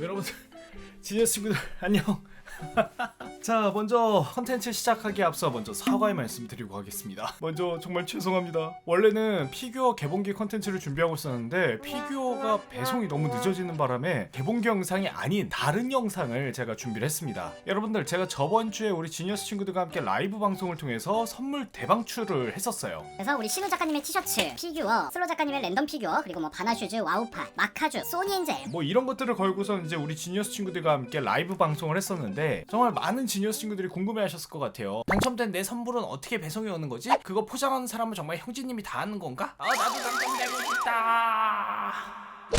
여러분들 지니어스 친구들 안녕 자 먼저 컨텐츠 시작하기에 앞서 먼저 사과의 말씀 드리고 가겠습니다. 먼저 정말 죄송합니다. 원래는 피규어 개봉기 컨텐츠를 준비하고 있었는데 피규어가 배송이 너무 늦어지는 바람에 개봉기 영상이 아닌 다른 영상을 제가 준비를 했습니다. 여러분들 제가 저번 주에 우리 지니어스 친구들과 함께 라이브 방송을 통해서 선물 대방출을 했었어요. 그래서 우리 신우 작가님의 티셔츠, 피규어, 슬로 작가님의 랜덤 피규어, 그리고 뭐 바나슈즈, 와우파, 마카주, 소니 엔젤. 뭐 이런 것들을 걸고선 이제 우리 지니어스 친구들과 함께 라이브 방송을 했었는데 정말 많은 지니어스 친구들이 궁금해하셨을 것 같아요. 당첨된 내 선물은 어떻게 배송이 오는 거지? 그거 포장하는 사람은 정말 형제님이 다 하는 건가? 아 나도 당첨되고 싶다.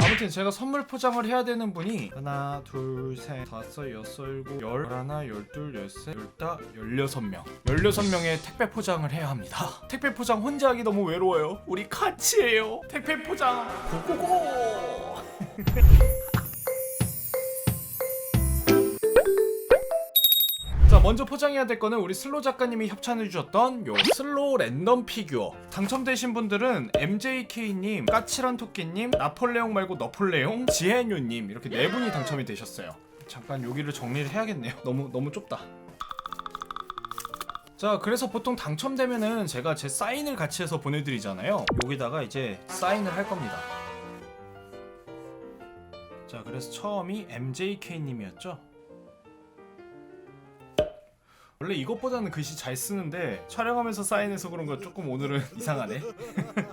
아무튼 제가 선물 포장을 해야 되는 분이 하나 둘셋 다섯 여섯 일곱 열 하나 열둘 열셋 열다 열여섯 명 열여섯 명의 택배 포장을 해야 합니다 택배 포장 혼자 하기 너무 외로워요 우리 같이 해요 택배 포장 고고고 먼저 포장해야 될 거는 우리 슬로 작가님이 협찬해 주셨던 요 슬로 랜덤 피규어. 당첨되신 분들은 MJK님, 까칠한 토끼님, 나폴레옹 말고 너폴레옹, 지혜뇨님 이렇게 네 분이 당첨이 되셨어요. 잠깐 여기를 정리를 해야겠네요. 너무 너무 좁다. 자 그래서 보통 당첨되면은 제가 제 사인을 같이 해서 보내드리잖아요. 여기다가 이제 사인을 할 겁니다. 자 그래서 처음이 MJK님이었죠 원래 이것보다는 글씨 잘 쓰는데 촬영하면서 사인해서 그런가 조금 오늘은 이상하네.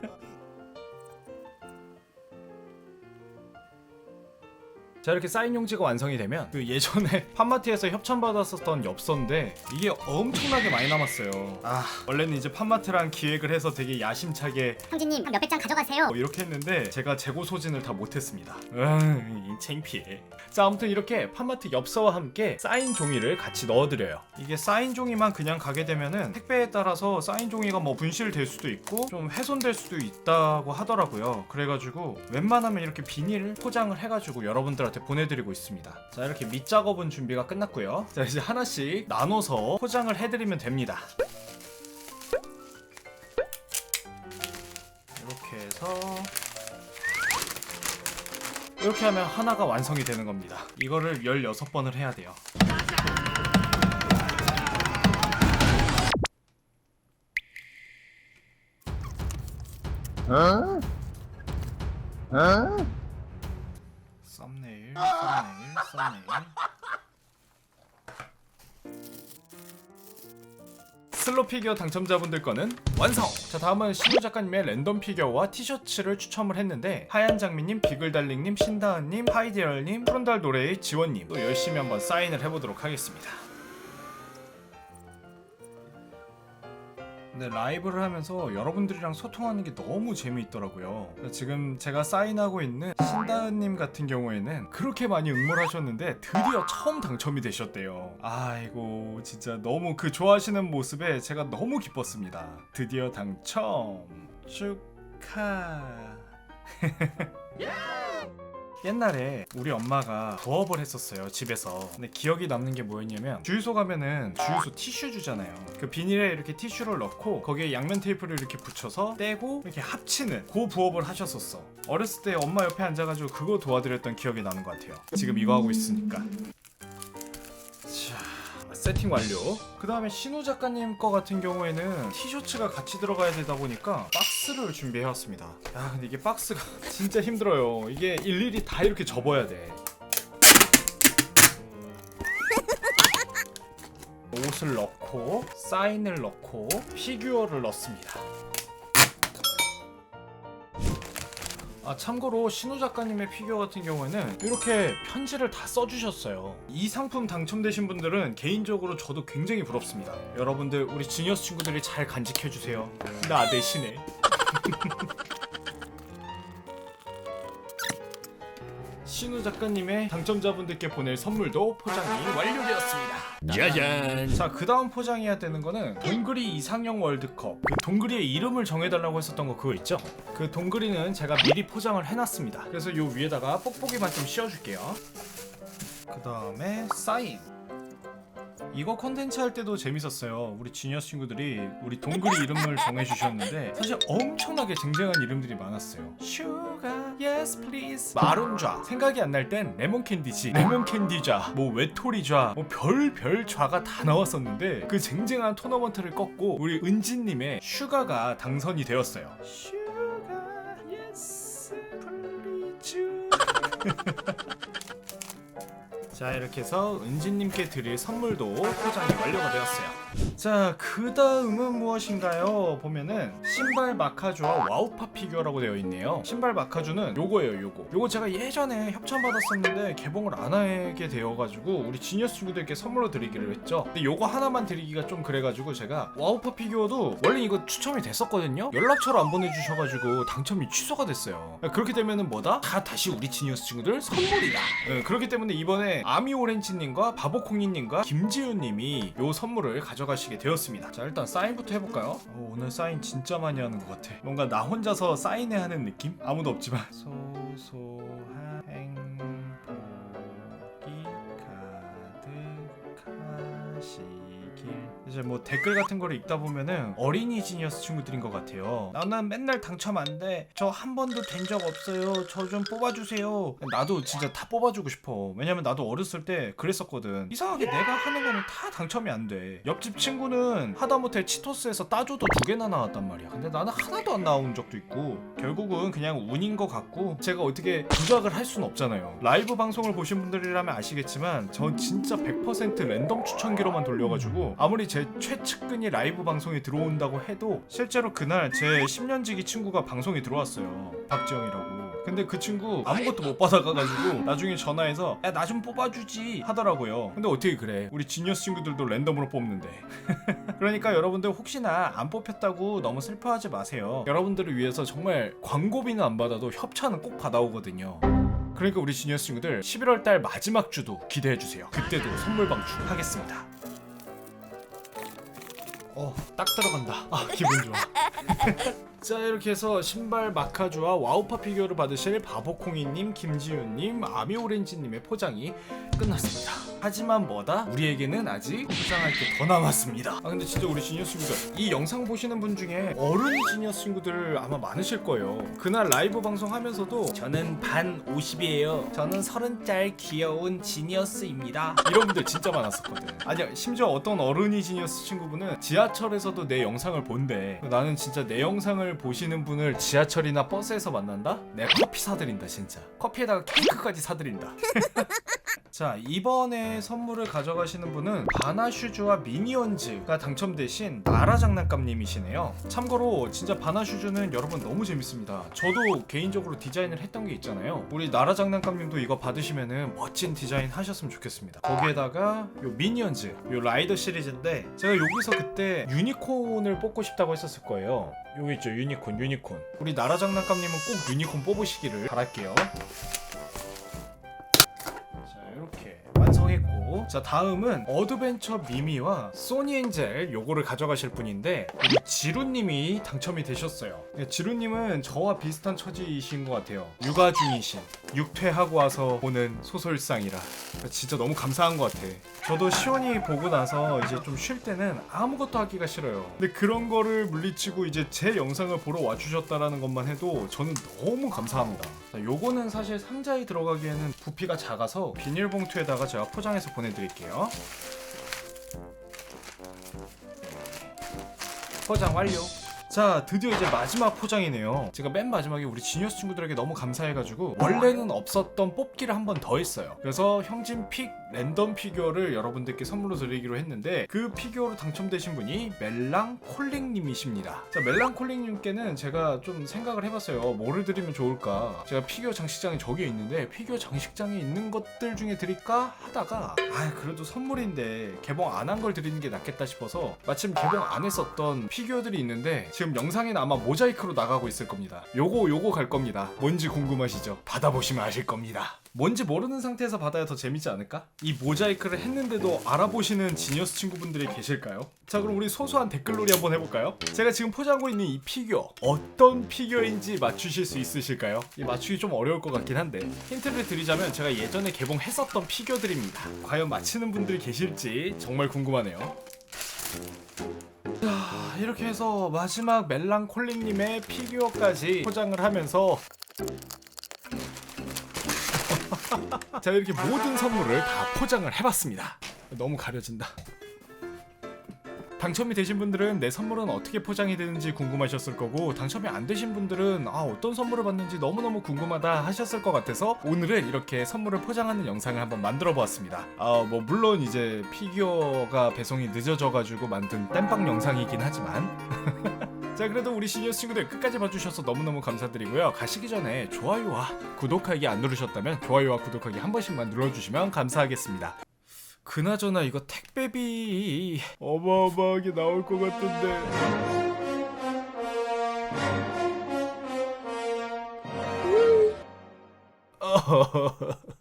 자 이렇게 사인 용지가 완성이 되면 그 예전에 팜마트에서 협찬 받았었던 엽서인데 이게 엄청나게 많이 남았어요. 아 원래는 이제 팜마트랑 기획을 해서 되게 야심차게 형제님 한 몇백 장 가져가세요 뭐 이렇게 했는데 제가 재고 소진을 다 못했습니다. 음, 창피해. 자 아무튼 이렇게 팜마트 엽서와 함께 사인 종이를 같이 넣어드려요. 이게 사인 종이만 그냥 가게 되면은 택배에 따라서 사인 종이가 뭐 분실될 수도 있고 좀 훼손될 수도 있다고 하더라고요. 그래가지고 웬만하면 이렇게 비닐 포장을 해가지고 여러분들한테 보내드리고 있습니다. 자 이렇게 밑 작업은 준비가 끝났고요. 자 이제 하나씩 나눠서 포장을 해드리면 됩니다. 이렇게 해서 이렇게 하면 하나가 완성이 되는 겁니다. 이거를 16번을 해야 돼요. 썸네 일, 썸네일, 썸네일. 슬로 피규어 당첨자분들 거는 완성! 자 다음은 신우 작가님의 랜덤 피규어와 티셔츠를 추첨을 했는데 하얀 장미님, 비글달링님, 신다은님, 하이디얼님, 푸른달 노래의 지원님 또 열심히 한번 사인을 해보도록 하겠습니다 근데 라이브를 하면서 여러분들이랑 소통하는 게 너무 재미있더라고요. 지금 제가 사인하고 있는 신다은님 같은 경우에는 그렇게 많이 응모를 하셨는데 드디어 처음 당첨이 되셨대요. 아이고 진짜 너무 그 좋아하시는 모습에 제가 너무 기뻤습니다. 드디어 당첨 축하. 옛날에 우리 엄마가 부업을 했었어요 집에서. 근데 기억이 남는 게 뭐였냐면 주유소 가면은 주유소 티슈 주잖아요. 그 비닐에 이렇게 티슈를 넣고 거기에 양면 테이프를 이렇게 붙여서 떼고 이렇게 합치는 그 부업을 하셨었어. 어렸을 때 엄마 옆에 앉아가지고 그거 도와드렸던 기억이 나는 것 같아요. 지금 이거 하고 있으니까. 자 세팅 완료. 그 다음에 신우 작가님 거 같은 경우에는 티셔츠가 같이 들어가야 되다 보니까 박스를 준비해왔습니다. 야 근데 이게 박스가 진짜 힘들어요. 이게 일일이 다 이렇게 접어야 돼. 옷을 넣고 사인을 넣고 피규어를 넣습니다 아 참고로 신우 작가님의 피규어 같은 경우에는 이렇게 편지를 다 써주셨어요. 이 상품 당첨되신 분들은 개인적으로 저도 굉장히 부럽습니다. 여러분들 우리 지니어스 친구들이 잘 간직해 주세요. 나 대신에. 신우 작가님의 당첨자분들께 보낼 선물도 포장이 완료되었습니다. 짜잔. 자, 그 다음 포장해야 되는 거는 동그리 이상형 월드컵. 그 동그리의 이름을 정해달라고 했었던 거 그거 있죠? 그 동그리는 제가 미리 포장을 해놨습니다. 그래서 요 위에다가 뽁뽁이만 좀 씌워줄게요. 그 다음에 사인. 이거 컨텐츠 할 때도 재밌었어요. 우리 지니어스 친구들이 우리 동그리 이름을 정해주셨는데 사실 엄청나게 쟁쟁한 이름들이 많았어요. 슈가 yes please. 마론좌. 생각이 안 날 땐 레몬 캔디지. 레몬 캔디좌. 뭐 외톨이좌. 뭐 별별 좌가 다 나왔었는데 그 쟁쟁한 토너먼트를 꺾고 우리 은지님의 슈가가 당선이 되었어요. 슈가 yes please. 자 이렇게 해서 은지님께 드릴 선물도 포장이 완료가 되었어요 자 그 다음은 무엇인가요? 보면은 신발 마카주와 와우파 피규어라고 되어 있네요. 신발 마카주는 요거예요 요거. 요거 제가 예전에 협찬 받았었는데 개봉을 안 하게 되어가지고 우리 지니어스 친구들께 선물로 드리기로 했죠. 근데 요거 하나만 드리기가 좀 그래가지고 제가 와우파 피규어도 원래 이거 추첨이 됐었거든요? 연락처를 안 보내주셔가지고 당첨이 취소가 됐어요. 그렇게 되면은 뭐다? 다 다시 우리 지니어스 친구들 선물이다. 네, 그렇기 때문에 이번에 아미 오렌지님과 바보콩이님과 김지윤님이 요 선물을 가져 가시게 되었습니다 자 일단 사인부터 해볼까요? 어, 오늘 사인 진짜 많이 하는 것 같아 뭔가 나 혼자서 사인회 하는 느낌? 아무도 없지만 소소한 행복이 가득하시길 이제 뭐 댓글 같은 거를 읽다 보면은 어린이 지니어스 친구들인 것 같아요. 나는 맨날 당첨 안 돼 저 한 번도 된 적 없어요. 저 좀 뽑아주세요. 나도 진짜 다 뽑아주고 싶어. 왜냐면 나도 어렸을 때 그랬었거든. 이상하게 내가 하는 거는 다 당첨이 안 돼. 옆집 친구는 하다못해 치토스에서 따줘도 두 개나 나왔단 말이야. 근데 나는 하나도 안 나온 적도 있고 결국은 그냥 운인 것 같고 제가 어떻게 조작을 할 수는 없잖아요. 라이브 방송을 보신 분들이라면 아시겠지만 저 진짜 100% 랜덤 추천기로만 돌려가지고 아무리 제 최측근이 라이브 방송에 들어온다고 해도 실제로 그날 제 10년지기 친구가 방송에 들어왔어요. 박지영이라고. 근데 그 친구 아무것도 못 받아가가지고 나중에 전화해서 야 나 좀 뽑아주지. 하더라고요. 근데 어떻게 그래? 우리 지니어스 친구들도 랜덤으로 뽑는데. 그러니까 여러분들 혹시나 안 뽑혔다고 너무 슬퍼하지 마세요. 여러분들을 위해서 정말 광고비는 안 받아도 협찬은 꼭 받아오거든요. 그러니까 우리 지니어스 친구들 11월 달 마지막 주도 기대해 주세요. 그때도 선물 방출 하겠습니다. 어, 딱 들어간다. 아, 기분 좋아. 자, 이렇게 해서 신발 마카주와 와우파 피규어를 받으실 바보콩이님, 김지윤님, 아미오렌지님의 포장이 끝났습니다. 하지만 뭐다? 우리에게는 아직 포장할 게 더 남았습니다. 아, 근데 진짜 우리 지니어스 친구들, 이 영상 보시는 분 중에 어른이 지니어스 친구들 아마 많으실 거예요. 그날 라이브 방송하면서도 저는 반 50이에요. 저는 30짤 귀여운 지니어스입니다. 이런 분들 진짜 많았었거든. 아니야, 심지어 어떤 어른이 지니어스 친구분은 지하철에서도 내 영상을 본대. 나는 진짜 내 영상을 보시는 분을 지하철이나 버스에서 만난다? 내가 커피 사드린다, 진짜. 커피에다가 케이크까지 사드린다. 자 이번에 선물을 가져가시는 분은 바나슈즈와 미니언즈가 당첨되신 나라 장난감님이시네요. 참고로 진짜 바나슈즈는 여러분 너무 재밌습니다. 저도 개인적으로 디자인을 했던 게 있잖아요. 우리 나라 장난감님도 이거 받으시면은 멋진 디자인 하셨으면 좋겠습니다. 거기에다가 요 미니언즈 요 라이더 시리즈인데 제가 여기서 그때 유니콘을 뽑고 싶다고 했었을 거예요. 요거 있죠 유니콘 유니콘. 우리 나라 장난감님은 꼭 유니콘 뽑으시기를 바랄게요 완성했고 자 다음은 어드벤처 미미와 소니 엔젤 요거를 가져가실 분인데 지루님이 당첨이 되셨어요. 네, 지루님은 저와 비슷한 처지이신 것 같아요. 육아 중이신 육퇴하고 와서 보는 소설상이라. 진짜 너무 감사한 것 같아. 저도 시온이 보고 나서 이제 좀 쉴 때는 아무것도 하기가 싫어요. 근데 그런 거를 물리치고 이제 제 영상을 보러 와주셨다라는 것만 해도 저는 너무 감사합니다 자, 요거는 사실 상자에 들어가기에는 부피가 작아서 비닐봉투에다가 제가 포장해서 보내드릴게요 포장 완료. 자 드디어 이제 마지막 포장이네요. 제가 맨 마지막에 우리 지니어스 친구들에게 너무 감사해가지고 원래는 없었던 뽑기를 한 번 더 했어요. 그래서 형진 픽 랜덤 피규어를 여러분들께 선물로 드리기로 했는데 그 피규어로 당첨되신 분이 멜랑콜링님이십니다. 자 멜랑콜링님께는 제가 좀 생각을 해봤어요. 뭐를 드리면 좋을까? 제가 피규어 장식장이 저기에 있는데 피규어 장식장에 있는 것들 중에 드릴까? 하다가 아 그래도 선물인데 개봉 안 한 걸 드리는 게 낫겠다 싶어서 마침 개봉 안 했었던 피규어들이 있는데 지금 영상에는 아마 모자이크로 나가고 있을 겁니다. 요거 요거 갈 겁니다. 뭔지 궁금하시죠? 받아보시면 아실 겁니다. 뭔지 모르는 상태에서 받아야 더 재밌지 않을까? 이 모자이크를 했는데도 알아보시는 지니어스 친구분들이 계실까요? 자 그럼 우리 소소한 댓글놀이 한번 해볼까요? 제가 지금 포장하고 있는 이 피규어 어떤 피규어인지 맞추실 수 있으실까요? 이 맞추기 좀 어려울 것 같긴 한데 힌트를 드리자면 제가 예전에 개봉했었던 피규어들입니다. 과연 맞히는 분들이 계실지 정말 궁금하네요. 자, 이렇게 해서 마지막 멜랑콜릭님의 피규어까지 포장을 하면서 자 이렇게 모든 선물을 다 포장을 해봤습니다. 너무 가려진다. 당첨이 되신 분들은 내 선물은 어떻게 포장이 되는지 궁금하셨을 거고 당첨이 안 되신 분들은 아 어떤 선물을 받는지 너무너무 궁금하다 하셨을 것 같아서 오늘은 이렇게 선물을 포장하는 영상을 한번 만들어 보았습니다. 아 뭐 물론 이제 피규어가 배송이 늦어져 가지고 만든 땜빵 영상이긴 하지만. 자 그래도 우리 시니어 친구들 끝까지 봐주셔서 너무너무 감사드리고요. 가시기 전에 좋아요와 구독하기 안 누르셨다면 좋아요와 구독하기 한 번씩만 눌러주시면 감사하겠습니다 그나저나 이거 택배비 어마어마하게 나올 것 같은데